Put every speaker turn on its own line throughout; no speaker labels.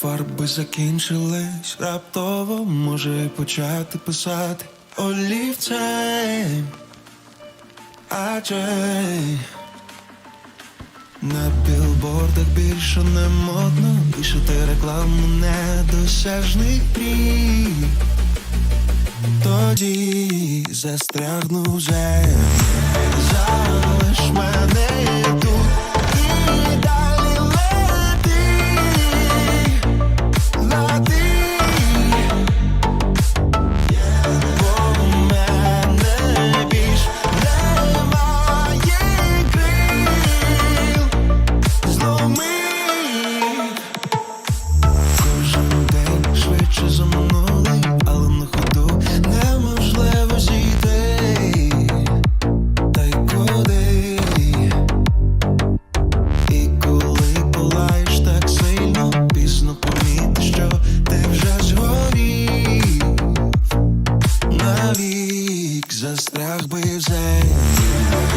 Фарби закінчились раптово може почати писати олівцем адже на білбордах більше не модно Пишете рекламу недосяжних мрій Тоді застрягну вже.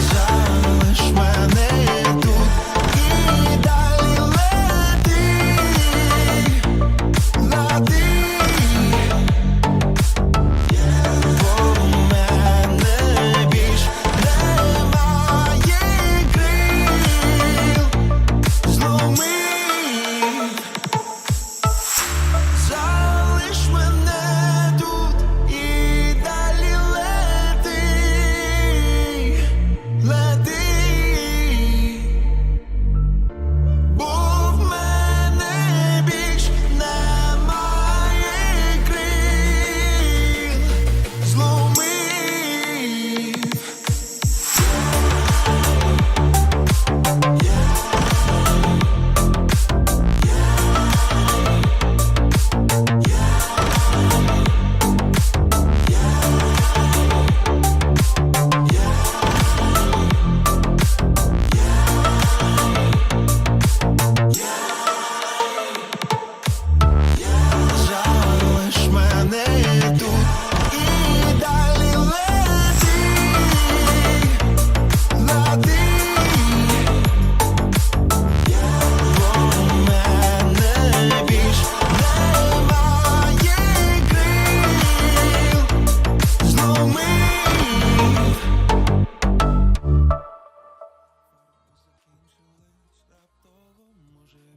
Залиш мене.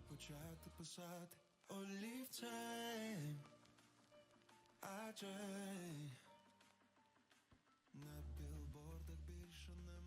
почати писати олівцем, адже на білбордах більше немає